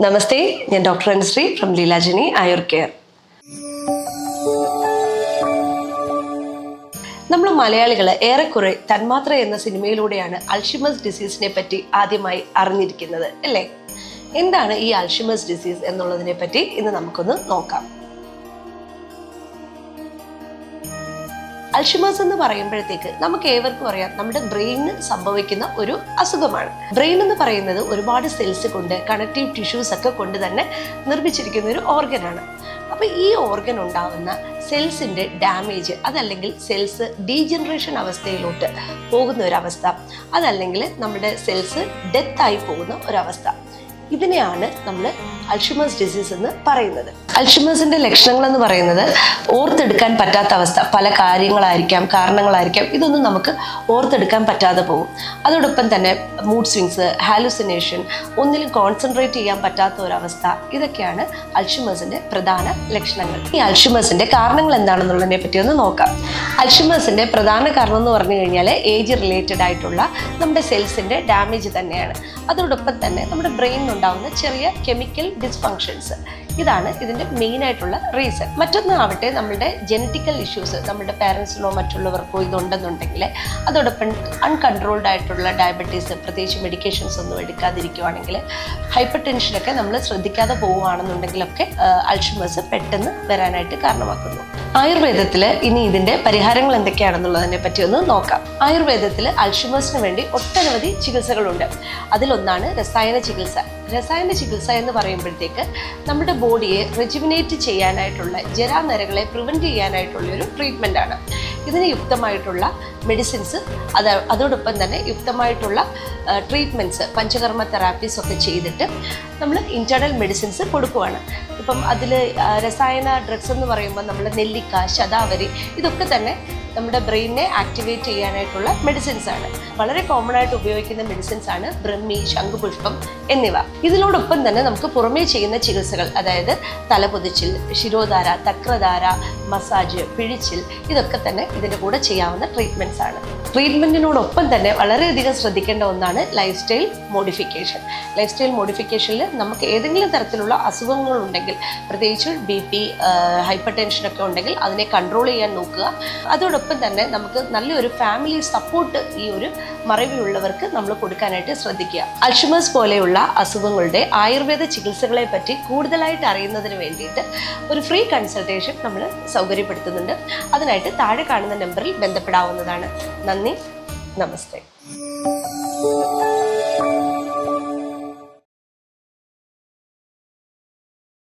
നമസ്തേ ഞാൻ doctor Anushree from Leelajini Ayur care. നമ്മൾ മലയാളികൾ ഏറെക്കുറെ തന്മാത്ര എന്ന സിനിമയിലൂടെയാണ് അൾഷിമസ് ഡിസീസിനെ പറ്റി ആദ്യമായി അറിഞ്ഞിരിക്കുന്നത് അല്ലേ? എന്താണ് ഈ അൾഷിമസ് ഡിസീസ് എന്നുള്ളതിനെ പറ്റി ഇന്ന് നമുക്കൊന്ന് നോക്കാം. അൾഷിമേഴ്സ് എന്ന് പറയുമ്പോഴത്തേക്ക് നമുക്ക് ഏവർക്കും അറിയാം നമ്മുടെ ബ്രെയിനിന് സംഭവിക്കുന്ന ഒരു അസുഖമാണ്. ബ്രെയിൻ എന്ന് പറയുന്നത് ഒരുപാട് സെൽസ് കൊണ്ട് കണക്റ്റീവ് ടിഷ്യൂസ് ഒക്കെ കൊണ്ട് തന്നെ നിർമ്മിച്ചിരിക്കുന്ന ഒരു ഓർഗനാണ് അപ്പോൾ ഈ ഓർഗൻ ഉണ്ടാവുന്ന സെൽസിന്റെ ഡാമേജ് അതല്ലെങ്കിൽ സെൽസ് ഡീജനറേഷൻ അവസ്ഥയിലോട്ട് പോകുന്ന ഒരവസ്ഥ അതല്ലെങ്കിൽ നമ്മുടെ സെൽസ് ഡെത്തായി പോകുന്ന ഒരവസ്ഥ. ഇതിനെയാണ് നമ്മൾ അൽഷിമേഴ്സ് ഡിസീസ് എന്ന് പറയുന്നത്. അൽഷിമേഴ്സിന്റെ ലക്ഷണങ്ങൾ എന്ന് പറയുന്നത് ഓർത്തെടുക്കാൻ പറ്റാത്ത അവസ്ഥ. പല കാര്യങ്ങളായിരിക്കാം കാരണങ്ങളായിരിക്കാം. ഇതൊന്നും നമുക്ക് ഓർത്തെടുക്കാൻ പറ്റാതെ പോകും. അതോടൊപ്പം തന്നെ മൂഡ് സ്വിങ്സ് ഹാലുസിനേഷൻ ഒന്നിലും കോൺസെൻട്രേറ്റ് ചെയ്യാൻ പറ്റാത്ത ഒരവസ്ഥ. ഇതൊക്കെയാണ് അൽഷിമേഴ്സിന്റെ പ്രധാന ലക്ഷണങ്ങൾ. ഈ അൽഷിമേഴ്സിന്റെ കാരണങ്ങൾ എന്താണെന്നുള്ളതിനെ പറ്റി ഒന്ന് നോക്കാം. അൽഷിമേഴ്സിന്റെ പ്രധാന കാരണം എന്ന് പറഞ്ഞു കഴിഞ്ഞാൽ ഏജ് റിലേറ്റഡ് ആയിട്ടുള്ള നമ്മുടെ സെൽസിന്റെ ഡാമേജ് തന്നെയാണ്. അതോടൊപ്പം തന്നെ നമ്മുടെ ബ്രെയിനിൽ ഉണ്ടാകുന്ന ചെറിയ കെമിക്കൽ ഡിസ്ഫങ്ഷൻസ് ഇതാണ് ഇതിന്റെ മെയിൻ ആയിട്ടുള്ള റീസൺ മറ്റൊന്ന് ആവട്ടെ നമ്മുടെ ജനറ്റിക്കൽ ഇഷ്യൂസ് നമ്മുടെ പാരൻസിനോ മറ്റുള്ളവർക്കോ ഇതുണ്ടെന്നുണ്ടെങ്കിൽ അതോടൊപ്പം അൺകൺട്രോൾഡ് ആയിട്ടുള്ള ഡയബറ്റീസ് പ്രത്യേകിച്ച് മെഡിക്കേഷൻസ് ഒന്നും എടുക്കാതിരിക്കുവാണെങ്കിൽ ഹൈപ്പർ ടെൻഷനൊക്കെ നമ്മൾ ശ്രദ്ധിക്കാതെ പോവുകയാണെന്നുണ്ടെങ്കിലൊക്കെ അൾഷിമേഴ്സ് പെട്ടെന്ന് വരാനായിട്ട് കാരണമാക്കുന്നു. ആയുർവേദത്തിൽ ഇനി ഇതിന്റെ പരിഹാരങ്ങൾ എന്തൊക്കെയാണെന്നുള്ളതിനെ പറ്റി ഒന്ന് നോക്കാം. ആയുർവേദത്തിൽ അൾഷിമേഴ്സിന് വേണ്ടി ഒട്ടനവധി ചികിത്സകളുണ്ട്. അതിലൊന്നാണ് രസായന ചികിത്സ. രസായന ചികിത്സ എന്ന് പറയുമ്പോഴത്തേക്ക് നമ്മുടെ ബോഡിയെ റെജിമിനേറ്റ് ചെയ്യാനായിട്ടുള്ള ജരാനരകളെ പ്രിവെന്റ് ചെയ്യാനായിട്ടുള്ള ഒരു ട്രീറ്റ്മെന്റ് ആണ്. ഇതിന് യുക്തമായിട്ടുള്ള മെഡിസിൻസ് അത് അതോടൊപ്പം തന്നെ യുക്തമായിട്ടുള്ള ട്രീറ്റ്മെന്റ്സ് പഞ്ചകർമ്മ തെറാപ്പീസ് ഒക്കെ ചെയ്തിട്ട് നമ്മൾ ഇന്റേർണൽ മെഡിസിൻസ് കൊടുക്കുവാണ്. ഇപ്പം അതിൽ രസായന ഡ്രഗ്സ് എന്ന് പറയുമ്പോൾ നമ്മൾ നെല്ലിക്ക ശതാവരി ഇതൊക്കെ തന്നെ നമ്മുടെ ബ്രെയിനെ ആക്ടിവേറ്റ് ചെയ്യാനായിട്ടുള്ള മെഡിസിൻസ് ആണ്. വളരെ കോമൺ ആയിട്ട് ഉപയോഗിക്കുന്ന മെഡിസിൻസ് ആണ് ബ്രഹ്മി ശംഖുപുഷ്പം എന്നിവ. ഇതിനോടൊപ്പം തന്നെ നമുക്ക് പുറമേ ചെയ്യുന്ന ചികിത്സകൾ അതായത് തലപൊതിച്ചിൽ ശിരോധാര തക്രധാര മസാജ് പിഴിച്ചിൽ ഇതൊക്കെ തന്നെ ഇതിന്റെ കൂടെ ചെയ്യാവുന്ന ട്രീറ്റ്മെന്റ്സ് ആണ്. ട്രീറ്റ്മെന്റിനോടൊപ്പം തന്നെ വളരെയധികം ശ്രദ്ധിക്കേണ്ട ഒന്നാണ് life style modification life style മോഡിഫിക്കേഷനിൽ നമുക്ക് ഏതെങ്കിലും തരത്തിലുള്ള അസുഖങ്ങളുണ്ടെങ്കിൽ പ്രത്യേകിച്ച് ബി പി ഹൈപ്പർ ടെൻഷനൊക്കെ ഉണ്ടെങ്കിൽ അതിനെ കൺട്രോൾ ചെയ്യാൻ നോക്കുക. അതോടൊപ്പം തന്നെ നമുക്ക് നല്ലൊരു ഫാമിലി സപ്പോർട്ട് ഈ ഒരു മറവിലുള്ളവർക്ക് നമ്മൾ കൊടുക്കാനായിട്ട് ശ്രദ്ധിക്കുക. അൾഷിമേഴ്സ് പോലെയുള്ള അസുഖങ്ങളുടെ ആയുർവേദ ചികിത്സകളെ പറ്റി കൂടുതലായിട്ട് അറിയുന്നതിന് വേണ്ടിയിട്ട് ഒരു ഫ്രീ കൺസൾട്ടേഷൻ നമ്മൾ സൗകര്യപ്പെടുത്തുന്നുണ്ട്. അതിനായിട്ട് താഴെ കാണുന്ന നമ്പറിൽ ബന്ധപ്പെടാവുന്നതാണ്. നന്ദി. നമസ്തേ.